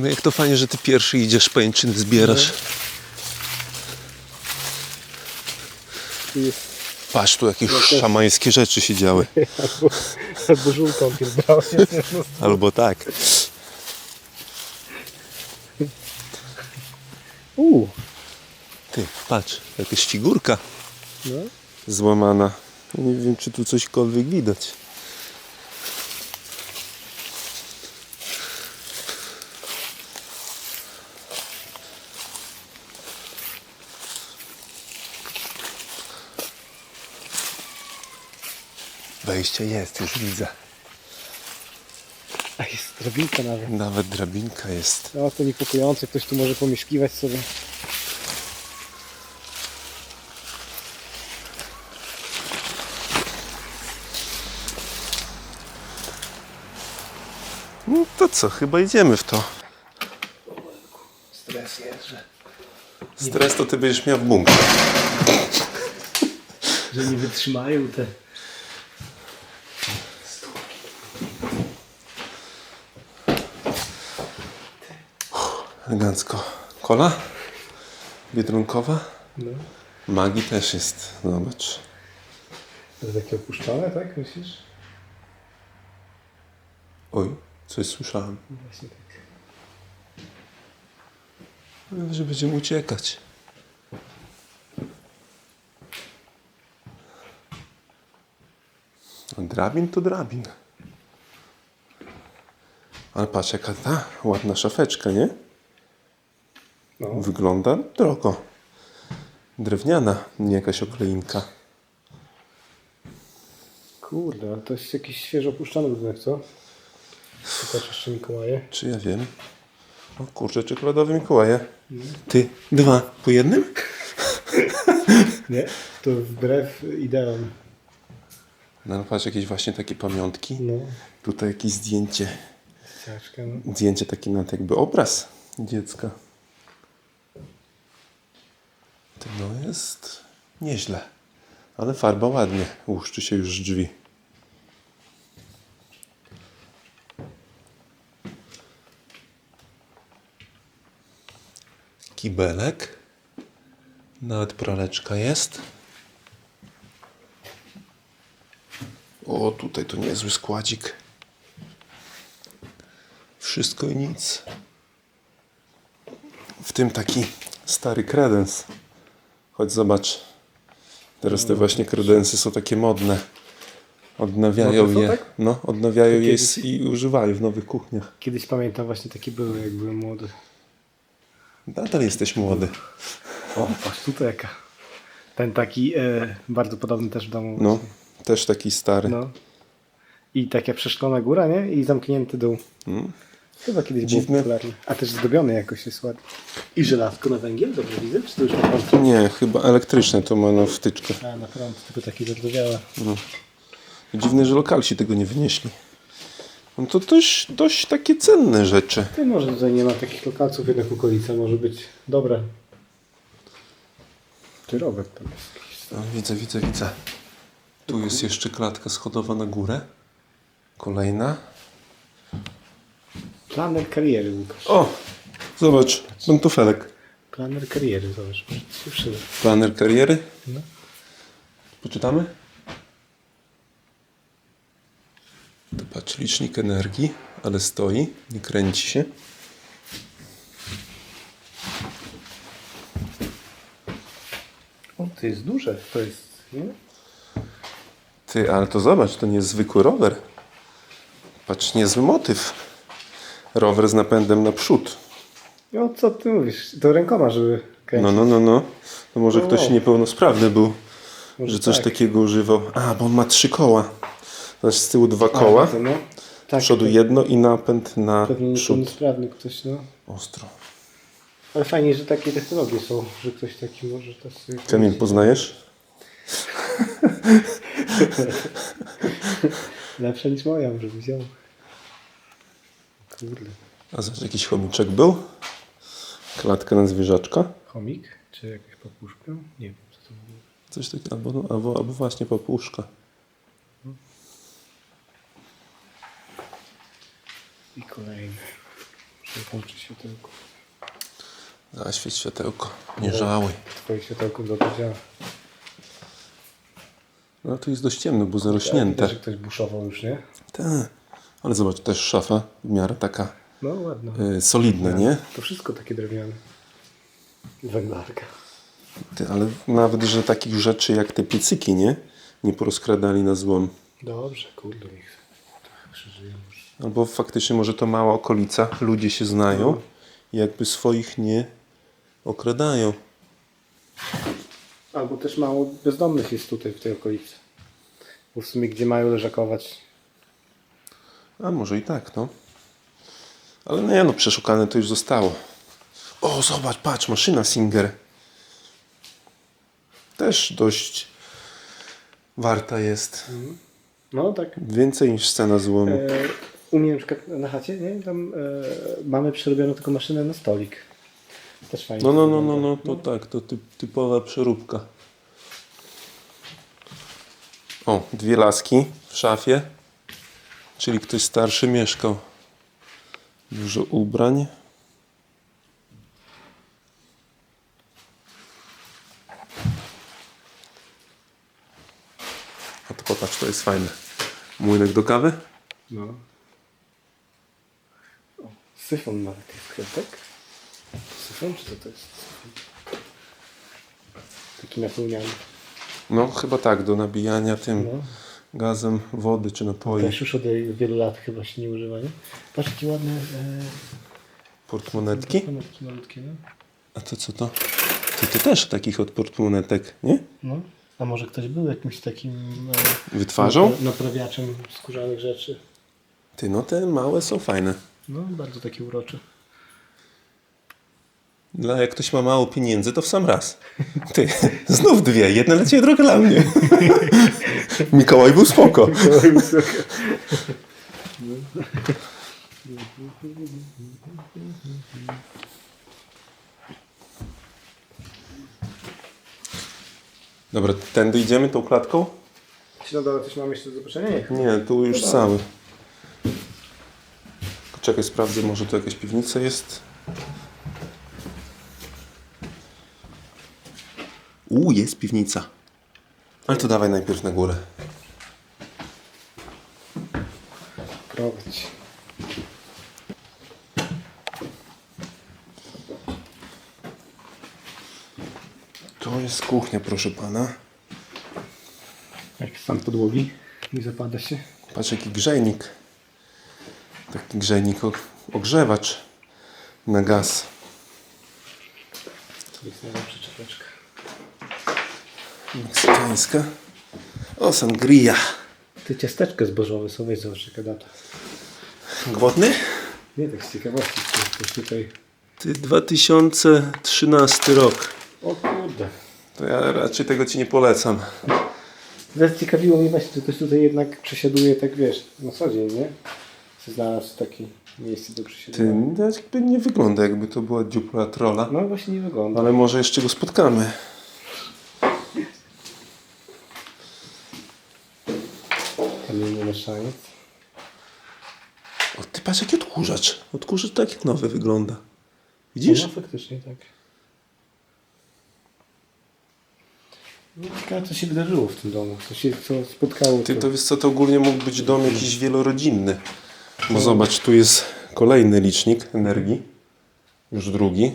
Mówię, Jak to fajnie, że ty pierwszy idziesz, pajęczyny zbierasz. Patrz, tu jakieś szamańskie rzeczy się działy. albo, albo żółtą pierdolę. Albo tak. Uuu, Ty, patrz, jakaś figurka no. złamana. Nie wiem, czy tu cośkolwiek widać. Wejście jest, już widzę. A jest drabinka nawet. Nawet drabinka jest. No to niepokojące, ktoś tu może pomieszkiwać sobie. No to co, chyba idziemy w to. Stres jest, że, Stres to ty będziesz miał w bunkrze. że nie wytrzymają te... Elegancko. Kola? Biedronkowa? No. Magii też jest. Zobacz. To takie opuszczone, tak myślisz? Oj, coś słyszałem. Właśnie tak. No, Że będziemy uciekać. Drabin to drabin. Ale patrz jaka ta ładna szafeczka, nie? No. Wygląda drogo. Drewniana, nie jakaś okleinka. Kurde, ale to jest jakiś świeżo opuszczony budynek, co? Pokaż jeszcze Mikołaje. Czy ja wiem? O kurczę, czekoladowe Mikołaje. Ty, dwa po jednym? Nie? To wbrew ideom. No patrz, jakieś właśnie takie pamiątki. No. Tutaj jakieś zdjęcie. Ciaczka, no. Zdjęcie taki na jakby obraz dziecka. To no jest nieźle. Ale farba ładnie. Łuszczy się już z drzwi. Kibelek. Nawet praleczka jest. O, tutaj to niezły składzik. Wszystko i nic. W tym taki stary kredens. Chodź zobacz. Teraz te właśnie kredensy są takie modne. Odnawiają Modne są, je. tak? No, odnawiają je kiedyś- i używają w nowych kuchniach. Kiedyś pamiętam właśnie takie były, jak byłem młody. Nadal jesteś młody. O, patrz tutaj jaka. Ten taki e, bardzo podobny też w domu. No, właśnie. też taki stary. no. I taka przeszklona góra, nie? I zamknięty dół. Mm. Chyba kiedyś Dziwne. był popularny. A też zdobiony jakoś jest ładnie. I żelazko na węgiel, dobrze widzę? Czy to już na prąd? Nie, chyba elektryczne to ma na wtyczkę. A, na prąd, tylko taki zardowiałe. Dziwne, że lokalsi tego nie wynieśli. No to dość, dość takie cenne rzeczy. Ty może tutaj nie ma takich lokalców, jednak okolica może być dobre. Ty Robert tam jest jakiś. No, widzę, widzę, widzę. Tu jest jeszcze klatka schodowa na górę. Kolejna. Planer kariery, Łukasz. O! Zobacz, pantofelek. Planer kariery, zobacz, się przyda. Planer kariery. No. Poczytamy? To patrz, licznik energii, ale stoi, nie kręci się. O, to jest duże, to jest, nie? Ty, ale to zobacz, to nie jest zwykły rower. Patrz, niezły motyw. Rower z napędem naprzód. No co ty mówisz? To rękoma, żeby kręcić. No, no, no, no. To może O. ktoś niepełnosprawny był, Może że coś tak. takiego używał. A, bo on ma trzy koła. Znaczy z tyłu dwa koła, A, no. Tak, z przodu to jedno i napęd na Pewnie przód. niepełnosprawny ktoś, no. Ostro. Ale fajnie, że takie technologie są, że ktoś taki może to sobie... Kamil, poznajesz? Lepsza niż moja, może wziął. Kurde. A zobacz, jakiś chomiczek był. Klatka na zwierzaczka. Chomik? Czy jakaś papuszka? Nie wiem, co to było. Coś takiego, albo, no, albo, albo właśnie papuszka. I kolejny. Włączy światełko. Zaświeć światełko. Nie żałuj. Twoje światełko dobrze działa. No to jest dość ciemno, bo zarośnięte. że ktoś buszował już, nie? Tak. Ale zobacz, też szafa w miarę taka No ładno. y, solidna, nie? To wszystko takie drewniane. Węglarka. Ty, ale nawet, że takich rzeczy jak te piecyki, nie? Nie porozkradali na złom. Dobrze, kurde, niech trochę przeżyją. Albo faktycznie może to mała okolica, ludzie się znają i jakby swoich nie okradają. Albo też mało bezdomnych jest tutaj w tej okolicy. Bo w sumie gdzie mają leżakować? A może i tak, no. Ale nie no, przeszukane to już zostało. O, zobacz, patrz, maszyna Singer. Też dość warta jest. No tak. Więcej niż scena złomu. E, u mnie na przykład na chacie, nie? Tam e, mamy przerobioną tylko maszynę na stolik. Też fajnie. No, no, no, no, no, to tak, to typ, typowa przeróbka. O, dwie laski w szafie, czyli ktoś starszy mieszkał. Dużo ubrań. A to popatrz, to jest fajne. Młynek do kawy? No. O, syfon nawet jest chyba, tak? Syfon czy co to jest? Syfon. Taki napełniany. No, chyba tak, do nabijania tym No. Gazem wody czy napoi. Też już od wielu lat chyba się nie używa, nie? Patrz jakie ładne e, Portmonetki? konopki malutkie, no. A to co to? Ty, ty też takich od portmonetek, nie? no. A może ktoś był jakimś takim e, Wytwarzą? napra- naprawiaczem skórzanych rzeczy? Ty, no te małe są fajne. No, bardzo takie urocze. Dla jak ktoś ma mało pieniędzy, to w sam raz. Ty, znów dwie. Jedna dla ciebie, druga dla mnie. Mikołaj był spoko. Dobra, tędy idziemy tą klatką? Czy na dole coś mam jeszcze do zobaczenia? Nie. Nie, tu już cały. Czekaj, sprawdzę, może tu jakaś piwnica jest. U, jest piwnica. Ale to dawaj najpierw na górę. Prowadź. To jest kuchnia, proszę pana. Jak stan podłogi. Nie zapada się. Patrz, jaki grzejnik. Taki grzejnik, og- ogrzewacz na gaz. To jest najlepsza czapeczka. Meksykańska. O, sangria. Te ciasteczka zbożowe są, weź zobacz jaka data. Głodny? Nie, tak z ciekawości. to Coś tutaj... Ty, 2013 rok. O kurde. To ja raczej tego ci nie polecam. Zaciekawiło mnie właśnie, że ktoś tutaj jednak przesiaduje, tak wiesz, na co dzień, nie? Czy znalazł takie miejsce do Ty, przesiadywania. no, jakby nie wygląda jakby to była dziupla trola. No właśnie nie wygląda. Ale może jeszcze go spotkamy. Mieszaniec. O, ty patrz jaki odkurzacz. Odkurzacz tak jak nowy wygląda. Widzisz? No faktycznie tak. No, ciekawe co się wydarzyło w tym domu. Co się co spotkało. Ty to- to wiesz co, to ogólnie mógł być dom jakiś wielorodzinny. Bo zobacz, tu jest kolejny licznik energii. Już drugi.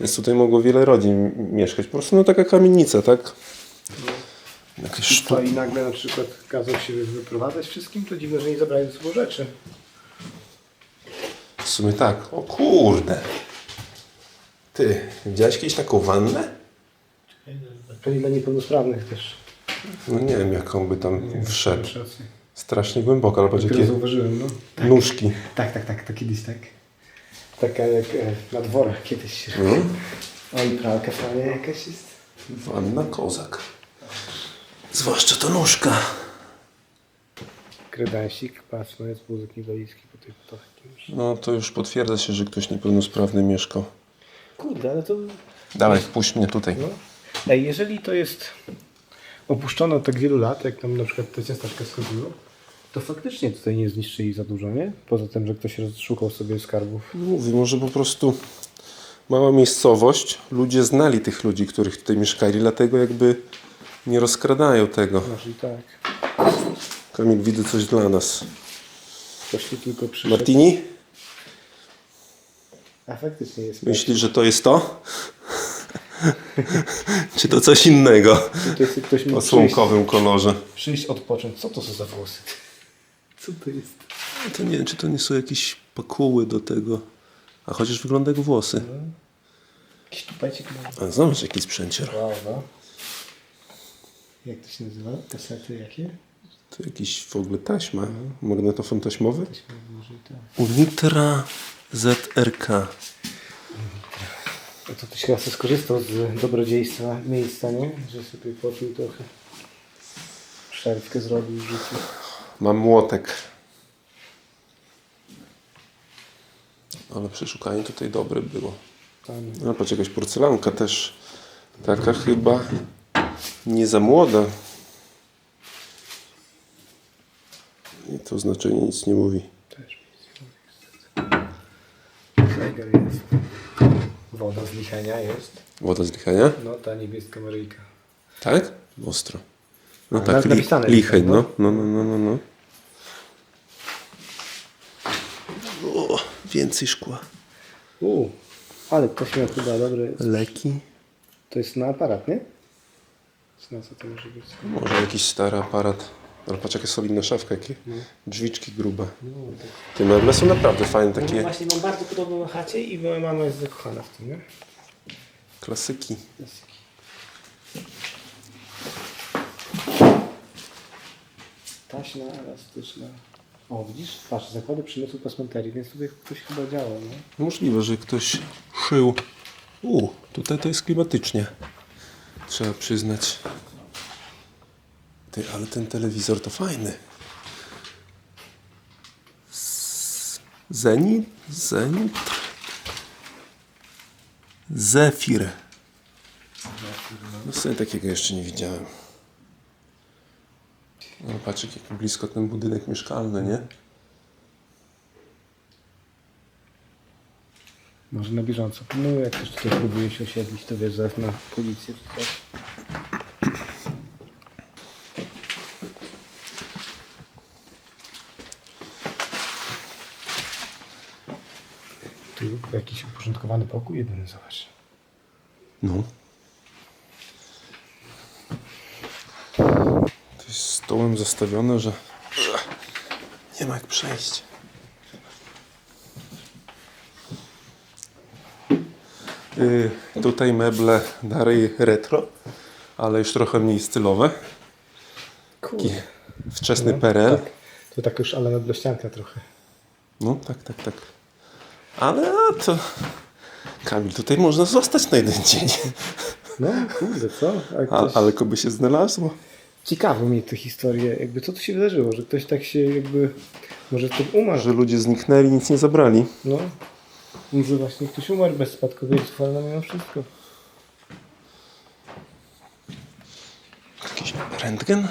Więc tutaj mogło wiele rodzin mieszkać. Po prostu no taka kamienica, tak? Jakieś sztuki. i nagle na przykład kazał się wyprowadzać wszystkim, to dziwne, że nie zabrali ze sobą rzeczy. W sumie tak. O kurde. Ty, widziałeś kiedyś taką wannę? Pewnie dla niepełnosprawnych też. No nie wiem, jaką by tam wszedł. Strasznie głęboko, ale patrz Dopiero jakie zauważyłem, no. nóżki. Tak, tak, tak, to kiedyś tak. Taka jak e, na dworach kiedyś się No. O i pralka fajna jakaś jest. Wanna kozak. Zwłaszcza to nóżka. Kredensik, patrz, no jest wózek inwalidzki po tej po takim. No to już potwierdza się, że ktoś niepełnosprawny mieszkał. Kurde, ale to... Dawaj, wpuść mnie tutaj. No. Ej, jeżeli to jest opuszczone od tak wielu lat, jak tam na przykład te ciasteczka schodziło, To faktycznie tutaj nie zniszczyli za dużo, nie? Poza tym, że ktoś rozszukał sobie skarbów. Mówię, może po prostu mała miejscowość, ludzie znali tych ludzi, których tutaj mieszkali, dlatego jakby nie rozkradają tego. Może i tak. Kamil, widzę coś dla nas. Ktoś tu tylko przyszedł. Martini, A faktycznie jest. myślisz, że to jest to? Czy to coś innego? Tutaj sobie ktoś O mógł przyjść, słomkowym kolorze. przyjść, odpocząć. Co to są za włosy? Co to jest? To nie wiem, czy to nie są jakieś pakuły do tego. A chociaż wygląda jak włosy. Jakiś tupecik ma. A zobacz, jaki sprzęcior. Wow, no. Jak to się nazywa? Kasety jakie? To jakiś w ogóle taśma. Magnetofon taśmowy? Taśmy może tak. Unitra ZRK. No to tyś chyba skorzystał z dobrodziejstwa miejsca, nie? Że sobie poczuł trochę. Szarfkę zrobił w życiu. Mam młotek. Ale przeszukanie tutaj dobre było. Tam. No patrz, jakaś porcelanka też. Taka chyba nie za młoda. I to znaczenie nic nie mówi. Też Zegar jest. Woda z lichenia jest. Woda z lichenia? No ta niebieska Maryjka. Tak? Ostro. No A, tak, li, licheń, licheń, no. No, no, no, no, no. O, więcej szkła. U, ale ktoś miał chyba dobre. Leki. To jest na aparat, nie? Co to może być? Może jakiś stary aparat. Ale patrz jaka solidna szafka, jakie drzwiczki grube. No, tak. Te meble są naprawdę fajne, No takie właśnie mam bardzo podobną chacie i moja mama jest zakochana w tym, nie? klasyki. Klasyki. Taśma elastyczna. O, widzisz? Patrz, zakłady przemysłu pasmenterii, więc tutaj ktoś chyba działał, nie? Możliwe, że ktoś szył. U, tutaj to jest klimatycznie. Trzeba przyznać. Ty, ale ten telewizor to fajny. Zenit? Zenit? Zefir. No sobie takiego jeszcze nie widziałem. No patrz jak blisko ten budynek mieszkalny, nie? Może na bieżąco. No jak ktoś tutaj próbuje się osiedlić, to wiesz, zaraz na policję czy coś. Tu jakiś uporządkowany pokój jedyny, zobacz. No. To jest stołem zastawione, że że nie ma jak przejść. Tutaj meble dalej retro, ale już trochę mniej stylowe. Kurde. Wczesny No, PRL. Tak. To tak już ale meblościanka trochę. No tak, tak, tak. Ale a to... Kamil, tutaj można zostać na jeden dzień. No, kurde, co? A ktoś... ale koby się znalazło. Ciekawe mi te historie, jakby co tu się wydarzyło, że ktoś tak się jakby, może to umarł, Że ludzie zniknęli, nic nie zabrali. no. Może właśnie ktoś umarł bez spadkobierców, ale no mimo wszystko. Jakiś rentgen?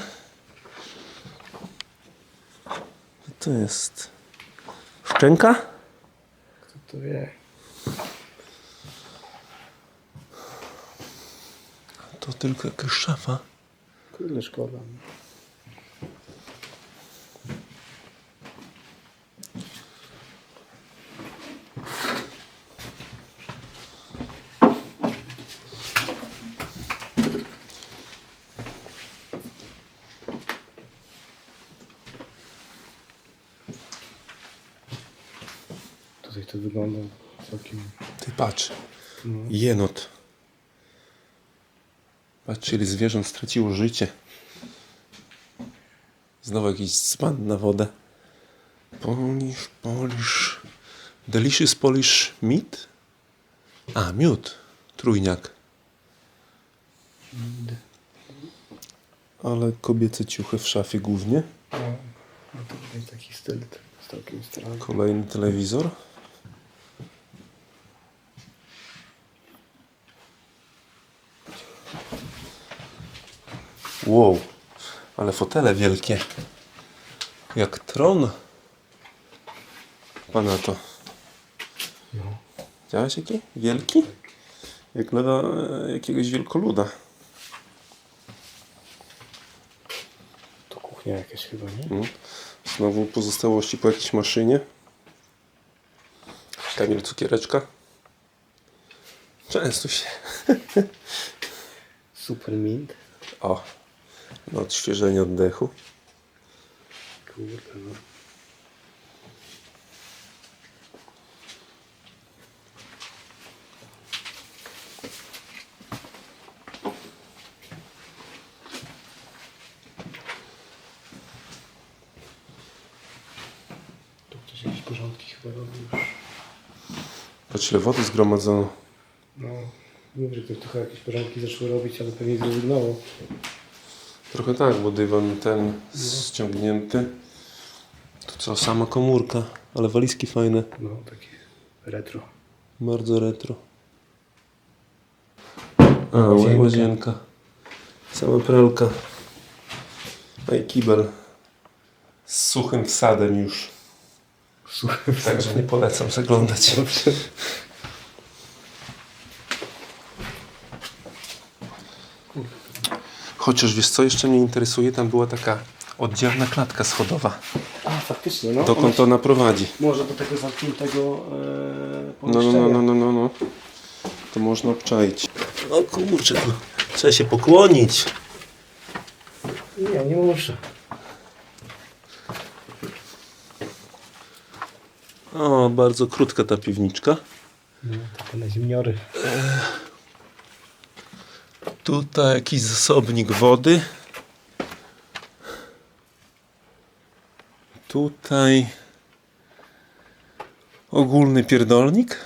To jest? Szczęka? Kto to wie? To tylko jakaś szafa. Kurde, szkoda. To wygląda całkiem... Ty patrz. Jenot. Patrz, ile zwierząt straciło życie. Znowu jakiś dzban na wodę. Polish, Polish. Delicious Polish meat? A, miód. Trójniak. Ale kobiece ciuchy w szafie głównie. No, no to tutaj taki styl całkiem. Kolejny telewizor. Wow, ale fotele wielkie. Jak tron. Pana to. No. Widziałeś jaki? Wielki? Jak lewa e, jakiegoś wielkoluda. To kuchnia jakaś chyba, nie? Mm. Znowu pozostałości po jakiejś maszynie. Kamil cukiereczka. Częstuj się. Super mint. O, na odświeżenie oddechu. Kurde no. Tu ktoś jakieś porządki chyba robił już. Patrz ile wody zgromadzono. No, mówię, że ktoś trochę jakieś porządki zaczął robić, ale pewnie zrezygnował. Trochę tak, bo dywan ten ściągnięty. To co, sama komórka, ale walizki fajne. No, takie retro. Bardzo retro. A, Łazienka. łazienka. Cała pralka. No i kibel. Z suchym wsadem już. Słuchaj, Także nie polecam zaglądać. Dobrze. Chociaż wiesz co jeszcze mnie interesuje, tam była taka oddzielna klatka schodowa. A, faktycznie, no. Dokąd ona prowadzi? Może do tego zamkniętego e, No, no, pomieszczenia. no, no, no, no, no. To można obczaić. O kurczę, tu trzeba się pokłonić. Nie, nie muszę. O, bardzo krótka ta piwniczka. No, takie na ziemniory. Tutaj jakiś zasobnik wody. Tutaj ogólny pierdolnik.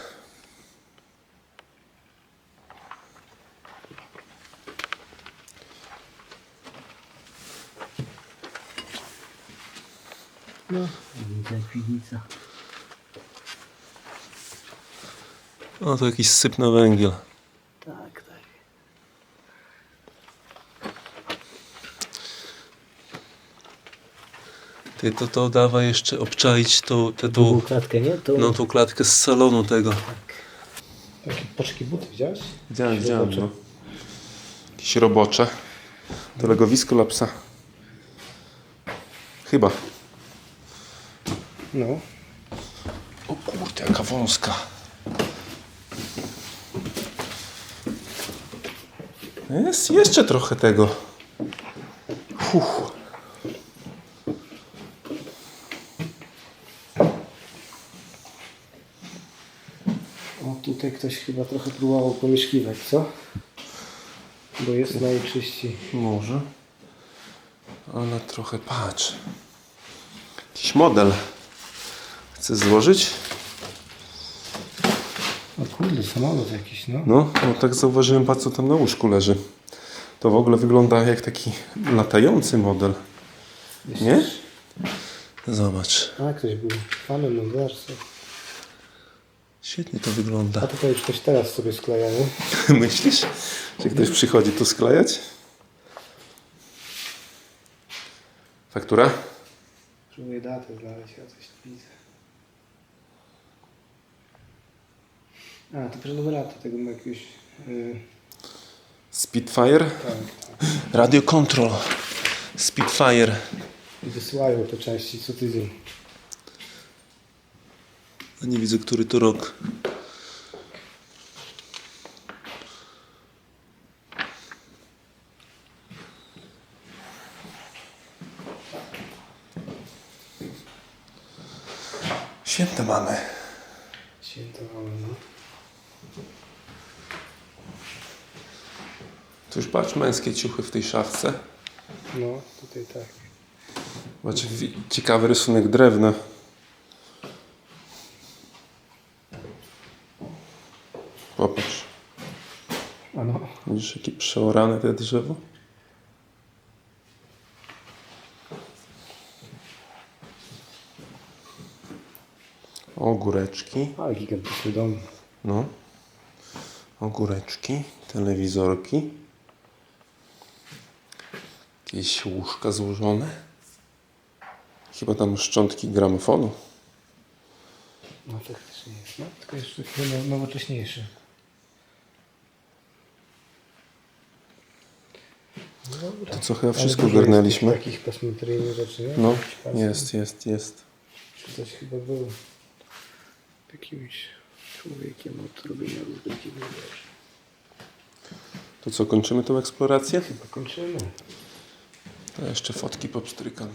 No, widzę piwnica. O, to jakiś syp na węgiel. Ty to to dawa jeszcze obczaić tą, tę Długą tą, klatkę, nie? To no, tą klatkę z salonu tego. takie poczki buty widziałeś? Widziałem, widziałem, no. Jakieś robocze. To legowisko dla psa. Chyba. No. O kurde, jaka wąska. Jest jeszcze trochę tego. Fuh. O, tutaj ktoś chyba trochę próbował pomieszkiwać, co? Bo jest najczyściej. Może. Ale trochę patrz. Jakiś model. Chcę złożyć? O kurde, samolot jakiś, no. No, no tak zauważyłem, patrz co tam na łóżku leży. To w ogóle wygląda jak taki latający model. Nie? Zobacz. A, ktoś był fanem modelarstwa. Świetnie to wygląda. A tutaj już ktoś teraz sobie skleja, nie? Myślisz, że ktoś przychodzi tu sklejać? Faktura? Próbuję datę znaleźć, ja coś tu widzę. A, to prenumerata tego ma jakiegoś... Yy, Spitfire? tak, tak. Radio Control. Spitfire. I wysyłają te części co tydzień. A nie widzę, który to rok. Święte mamy. Święto mamy, no. Tu już patrz, męskie ciuchy w tej szafce. No, tutaj tak. Wi- ciekawy rysunek drewna. Popatrz. A no. Widzisz, jakie przeorane te drzewo? Ogóreczki. Ale gigantyczny dom. No. Ogóreczki, telewizorki. Jakieś łóżka złożone. Chyba tam szczątki gramofonu. No faktycznie jest, no. Tylko jeszcze nowocześniejszy. No dobra. To co, chyba wszystko ogarnęliśmy. Takich pasmyteryjnych rzeczy, nie? No, jest, jest, jest. Czy coś chyba było jakimś człowiekiem od robienia różnych dziwnych rzeczy. To co, kończymy tą eksplorację? Chyba kończymy. To jeszcze fotki popstrykam.